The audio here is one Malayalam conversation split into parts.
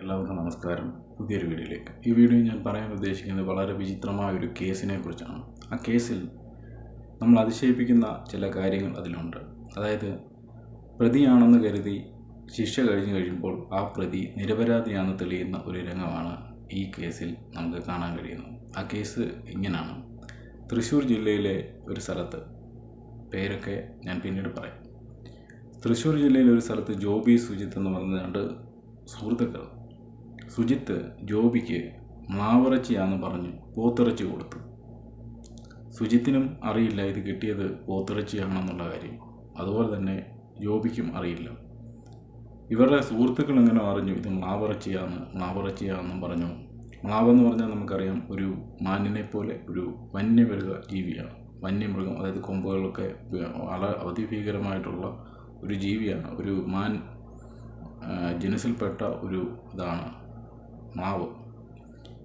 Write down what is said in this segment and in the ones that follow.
എല്ലാവർക്കും നമസ്കാരം. പുതിയൊരു വീഡിയോയിലേക്ക്. ഈ വീഡിയോ ഞാൻ പറയാൻ ഉദ്ദേശിക്കുന്നത് വളരെ വിചിത്രമായ ഒരു കേസിനെ കുറിച്ചാണ്. ആ കേസിൽ നമ്മൾ അതിശയിപ്പിക്കുന്ന ചില കാര്യങ്ങൾ അതിലുണ്ട്. അതായത് പ്രതിയാണെന്ന് കരുതി ശിക്ഷ കഴിഞ്ഞു കഴിയുമ്പോൾ ആ പ്രതി നിരപരാധിയാണെന്ന് തെളിയുന്ന ഒരു രംഗമാണ് ഈ കേസിൽ നമുക്ക് കാണാൻ കഴിയുന്നത്. ആ കേസ് ഇങ്ങനെയാണ്. തൃശ്ശൂർ ജില്ലയിലെ ഒരു സ്ഥലത്ത് പേരൊക്കെ ഞാൻ പിന്നീട് പറയാം. തൃശ്ശൂർ ജില്ലയിലെ ഒരു സ്ഥലത്ത് ജോബി സുജിത്ത് എന്ന് പറഞ്ഞ രണ്ട് സുഹൃത്തുക്കൾ സുജിത്ത് ജോബിക്ക് മാവിറച്ചിയാന്ന് പറഞ്ഞ് പോത്തിറച്ചി കൊടുത്തു. സുജിത്തിനും അറിയില്ല ഇത് കിട്ടിയത് പോത്തിറച്ചിയാണെന്നുള്ള കാര്യം. അതുപോലെ തന്നെ ജോബിക്കും അറിയില്ല. ഇവരുടെ സുഹൃത്തുക്കൾ ഇങ്ങനെ അറിഞ്ഞു ഇത് മാവിറച്ചിയാന്ന് മാവിറച്ചിയാണെന്നും പറഞ്ഞു. മാവെന്ന് പറഞ്ഞാൽ നമുക്കറിയാം ഒരു മാനിനെ പോലെ ഒരു വന്യമൃഗ ജീവിയാണ്. വന്യമൃഗം അതായത് കൊമ്പുകളൊക്കെ വളരെ അതിഭീകരമായിട്ടുള്ള ഒരു ജീവിയാണ്. ഒരു മാൻ ജനസിൽപ്പെട്ട ഒരു ഇതാണ്. മാവ്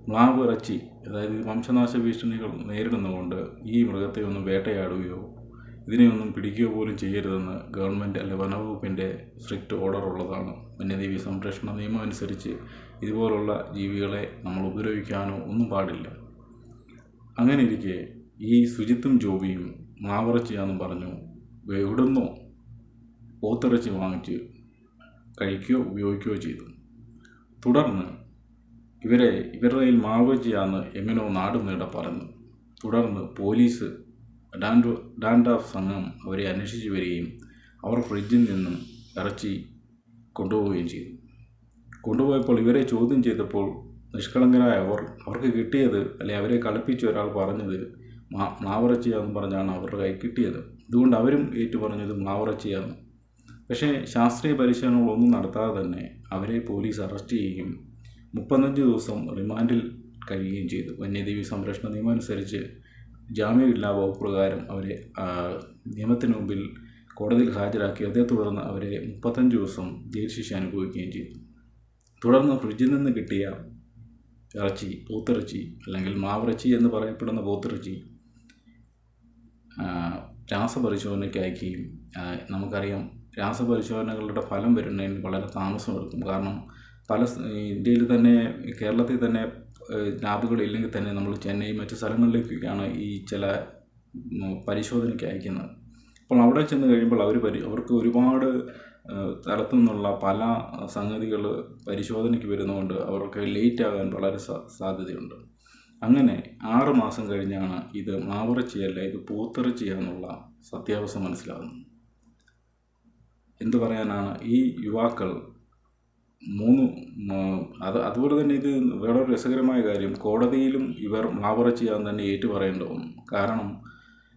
മ്ലാവ് ഇറച്ചി അതായത് വംശനാശ ഭീഷണികൾ നേരിടുന്നതുകൊണ്ട് ഈ മൃഗത്തെ ഒന്നും വേട്ടയാടുകയോ ഇതിനെയൊന്നും പിടിക്കുകയോ പോലും ചെയ്യരുതെന്ന് ഗവൺമെന്റ് അല്ലെ വനവകുപ്പിന്റെ സ്ട്രിക്റ്റ് ഓർഡർ ഉള്ളതാണ്. വന്യജീവി സംരക്ഷണ നിയമം അനുസരിച്ച് ഇതുപോലുള്ള ജീവികളെ നമ്മൾ ഉപദ്രവിക്കാനോ ഒന്നും പാടില്ല. അങ്ങനെ ഇരിക്കെ ഈ സുജിത്തും ജോബിയും മാവിറച്ചിയാണെന്നും പറഞ്ഞു എവിടുന്നോ പോത്തിറച്ചി വാങ്ങിച്ച് കഴിക്കുകയോ ഉപയോഗിക്കുകയോ ചെയ്തു. തുടർന്ന് ഇവരെ ഇവരുടെ കയ്യിൽ മാവജിയാന്ന് എങ്ങനെയോ നാടും നീട പറഞ്ഞു തുടർന്ന് പോലീസ് ഡാൻഡോ ഡാൻഡാഫ് സംഘം അവരെ അന്വേഷിച്ച് വരികയും അവർ ഫ്രിഡ്ജിൽ നിന്നും ഇറച്ചി കൊണ്ടുപോവുകയും ചെയ്തു. കൊണ്ടുപോയപ്പോൾ ഇവരെ ചോദ്യം ചെയ്തപ്പോൾ നിഷ്കളങ്കരായ അവർ അവർക്ക് കിട്ടിയത് അല്ലെ അവരെ കളിപ്പിച്ച ഒരാൾ പറഞ്ഞത് മാ മാവിറച്ചിയാന്ന് പറഞ്ഞാണ് അവരുടെ കൈ കിട്ടിയത്. അതുകൊണ്ട് അവരും ഏറ്റു പറഞ്ഞത് മാവറച്ചിയാന്ന് പക്ഷേ ശാസ്ത്രീയ പരിശോധനകളൊന്നും നടത്താതെ തന്നെ അവരെ പോലീസ് അറസ്റ്റ് ചെയ്യുകയും മുപ്പത്തഞ്ച് ദിവസം റിമാൻഡിൽ കഴിയുകയും ചെയ്തു. വന്യജീവി സംരക്ഷണ നിയമം അനുസരിച്ച് ജാമ്യമില്ലാ വകുപ്പ് പ്രകാരം അവരെ നിയമത്തിന് മുമ്പിൽ കോടതിയിൽ ഹാജരാക്കി. അതേ തുടർന്ന് അവരെ മുപ്പത്തഞ്ച് ദിവസം ജയിൽ ശിക്ഷ അനുഭവിക്കുകയും ചെയ്തു. തുടർന്ന് ഫ്രിഡ്ജിൽ നിന്ന് കിട്ടിയ ഇറച്ചി പോത്തിറച്ചി അല്ലെങ്കിൽ മാവിറച്ചി എന്ന് പറയപ്പെടുന്ന പോത്തിറച്ചി രാസപരിശോധനയ്ക്ക് അയക്കുകയും നമുക്കറിയാം രാസപരിശോധനകളുടെ ഫലം വരുന്നതിന് വളരെ താമസമെടുക്കും. കാരണം പല ഇന്ത്യയിൽ തന്നെ കേരളത്തിൽ തന്നെ ലാബുകൾ ഇല്ലെങ്കിൽ തന്നെ നമ്മൾ ചെന്നൈ മറ്റ് സ്ഥലങ്ങളിലേക്കൊക്കെയാണ് ഈ ചില പരിശോധനയ്ക്ക് അയക്കുന്നത്. അപ്പോൾ അവിടെ ചെന്ന് കഴിയുമ്പോൾ അവർ പരി അവർക്ക് ഒരുപാട് സ്ഥലത്തു നിന്നുള്ള പല സംഗതികൾ പരിശോധനയ്ക്ക് വരുന്നതുകൊണ്ട് അവർക്ക് ലേറ്റ് ആകാൻ വളരെ സാധ്യതയുണ്ട്. അങ്ങനെ ആറ് മാസം കഴിഞ്ഞാണ് ഇത് മാവിറച്ചിയല്ല ഇത് പൂത്തിറച്ചിയാന്നുള്ള സത്യാവസ്ഥ മനസ്സിലാകുന്നത്. എന്തു പറയാനാണ്? ഈ യുവാക്കൾ മൂന്ന് അത് അതുപോലെ തന്നെ ഇത് വേറൊരു രസകരമായ കാര്യം. കോടതിയിലും ഇവർ മാവിറച്ചിയാന്ന് തന്നെ ഏറ്റു പറയേണ്ടി വന്നു കാരണം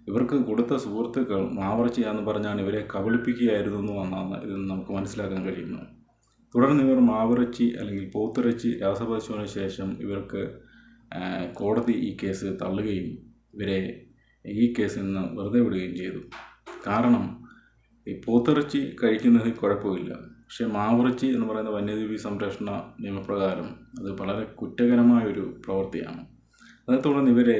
ഇവർക്ക് കൊടുത്ത സുഹൃത്തുക്കൾ മാവിറച്ചിയാന്ന് പറഞ്ഞാണ് ഇവരെ കബളിപ്പിക്കുകയായിരുന്നു എന്നാണ് ഇത് നമുക്ക് മനസ്സിലാക്കാൻ കഴിയുന്നു തുടർന്ന് ഇവർ മാവിറച്ചി അല്ലെങ്കിൽ പോത്തിറച്ചി രാസപരിശോധന ശേഷം ഇവർക്ക് കോടതി ഈ കേസ് തള്ളുകയും ഇവരെ ഈ കേസിൽ നിന്ന് വെറുതെ വിടുകയും ചെയ്തു. കാരണം ഈ പോത്തിറച്ചി കഴിക്കുന്നതിൽ കുഴപ്പമില്ല. പക്ഷേ മാവിറച്ചി എന്ന് പറയുന്ന വന്യജീവി സംരക്ഷണ നിയമപ്രകാരം അത് വളരെ കുറ്റകരമായൊരു പ്രവൃത്തിയാണ്. അതേ തുടർന്ന് ഇവരെ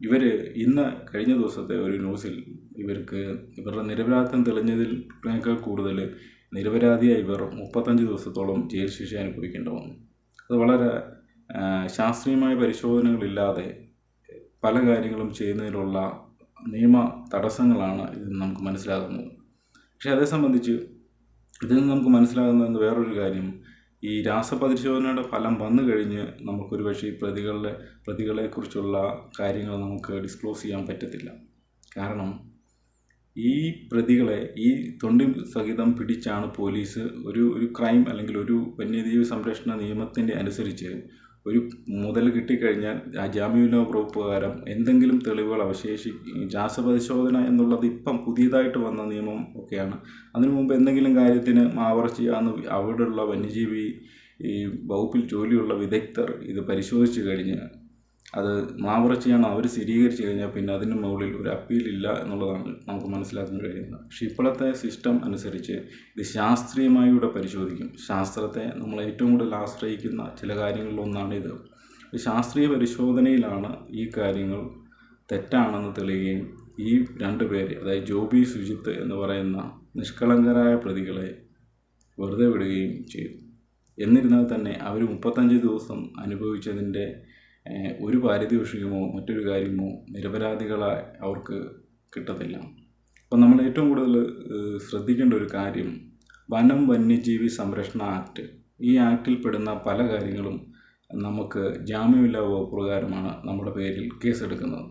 ഇവർ ഇന്ന് കഴിഞ്ഞ ദിവസത്തെ ഒരു ന്യൂസിൽ ഇവർക്ക് ഇവരുടെ നിരപരാധിത്വം തെളിഞ്ഞതിനേക്കാൾ കൂടുതൽ നിരപരാധിയായി ഇവർ മുപ്പത്തഞ്ച് ദിവസത്തോളം ജയിൽ ശിക്ഷ അനുഭവിക്കേണ്ടി വന്നു. അത് വളരെ ശാസ്ത്രീയമായ പരിശോധനകളില്ലാതെ പല കാര്യങ്ങളും ചെയ്യുന്നതിലുള്ള നിയമ തടസ്സങ്ങളാണ് ഇത് നമുക്ക് മനസ്സിലാകുന്നത്. പക്ഷേ അതേ സംബന്ധിച്ച് ഇതിൽ നിന്ന് നമുക്ക് മനസ്സിലാകുന്ന വേറൊരു കാര്യം. ഈ രാസപരിശോധനയുടെ ഫലം വന്നു കഴിഞ്ഞ് നമുക്കൊരു പക്ഷേ ഈ പ്രതികളുടെ പ്രതികളെക്കുറിച്ചുള്ള കാര്യങ്ങൾ നമുക്ക് ഡിസ്ക്ലോസ് ചെയ്യാൻ പറ്റത്തില്ല. കാരണം ഈ പ്രതികളെ ഈ തൊണ്ടി സഹിതം പിടിച്ചാണ് പോലീസ് ഒരു ഒരു ക്രൈം അല്ലെങ്കിൽ ഒരു വന്യജീവി സംരക്ഷണ നിയമത്തിന്റെ അനുസരിച്ച് ഒരു മുതൽ കിട്ടിക്കഴിഞ്ഞാൽ ആ വകുപ്പ് പ്രകാരം എന്തെങ്കിലും തെളിവുകൾ അവശേഷി രാസപരിശോധന എന്നുള്ളത് ഇപ്പം പുതിയതായിട്ട് വന്ന നിയമം ഒക്കെയാണ്. അതിനു മുമ്പ് എന്തെങ്കിലും കാര്യത്തിന് മാവർച്ചയാന്ന് അവിടെയുള്ള വന്യജീവി ഈ വകുപ്പിൽ ജോലിയുള്ള വിദഗ്ധർ ഇത് പരിശോധിച്ച് കഴിഞ്ഞ് അത് മാവുറച്ചിയാണ് അവർ സ്ഥിരീകരിച്ചു കഴിഞ്ഞാൽ പിന്നെ അതിന് മുകളിൽ ഒരു അപ്പീലില്ല എന്നുള്ളതാണ് നമുക്ക് മനസ്സിലാക്കാൻ കഴിയുന്നത്. പക്ഷേ ഇപ്പോഴത്തെ സിസ്റ്റം അനുസരിച്ച് ഇത് ശാസ്ത്രീയമായി ഇവിടെ പരിശോധിക്കും. ശാസ്ത്രത്തെ നമ്മൾ ഏറ്റവും കൂടുതൽ ആശ്രയിക്കുന്ന ചില കാര്യങ്ങളിലൊന്നാണ് ഇത്. ശാസ്ത്രീയ പരിശോധനയിലാണ് ഈ കാര്യങ്ങൾ തെറ്റാണെന്ന് തെളിയുകയും ഈ രണ്ട് പേര് അതായത് ജോബി സുജിത്ത് എന്ന് പറയുന്ന നിഷ്കളങ്കരായ പ്രതികളെ വെറുതെ വിടുകയും ചെയ്തു. എന്നിരുന്നാൽ തന്നെ അവർ മുപ്പത്തഞ്ച് ദിവസം അനുഭവിച്ചതിന്റെ ഒരു പാരിതോഷികമോ മറ്റൊരു കാര്യമോ നിരപരാധികളായി അവർക്ക് കിട്ടത്തില്ല. അപ്പം നമ്മൾ ഏറ്റവും കൂടുതൽ ശ്രദ്ധിക്കേണ്ട ഒരു കാര്യം വനം വന്യജീവി സംരക്ഷണ ആക്ട്. ഈ ആക്ടിൽ പെടുന്ന പല കാര്യങ്ങളും നമുക്ക് ജാമ്യമില്ലാ വകുപ്പ് പ്രകാരമാണ് നമ്മുടെ പേരിൽ കേസെടുക്കുന്നത്.